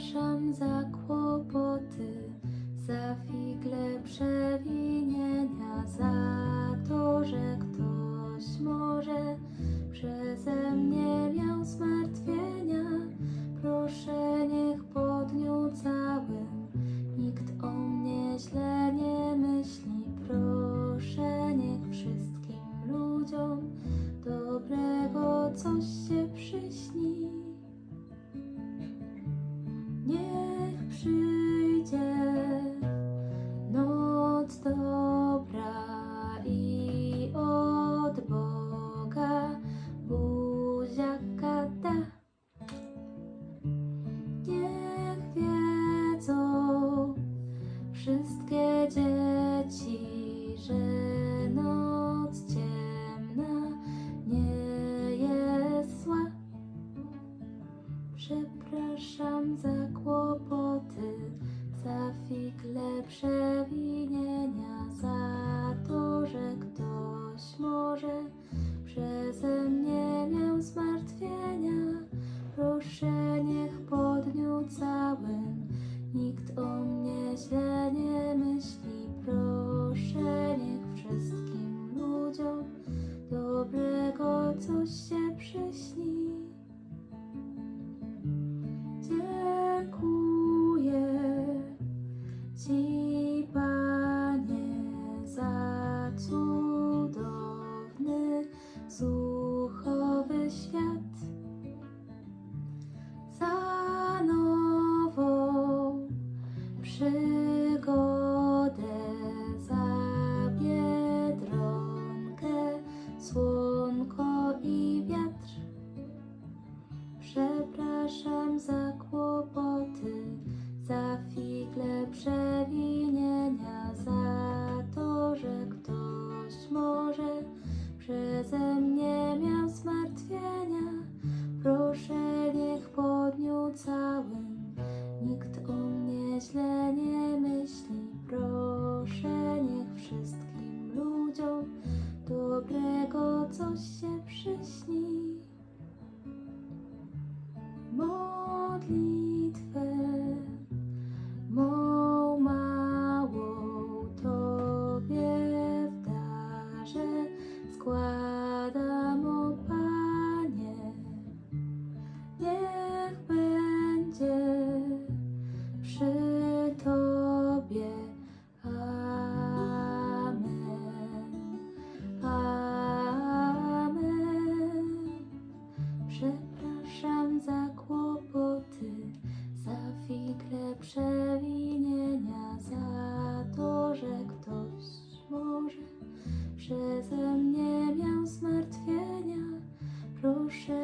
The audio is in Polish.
Przepraszam za kłopoty, za figle przewinienia, za to, że ktoś może przeze mnie miał zmartwienia. Proszę, niech po dniu całym nikt o mnie źle nie myśli. Proszę, niech wszystkim ludziom dobrego coś się nikt o mnie źle nie myśli. Proszę, niech wszystkim ludziom dobrego coś się przyśni. Przepraszam za kłopoty, za figle przewinienia, za to, że ktoś może przeze mnie miał zmartwienia. Proszę, niech po całym nikt o Sư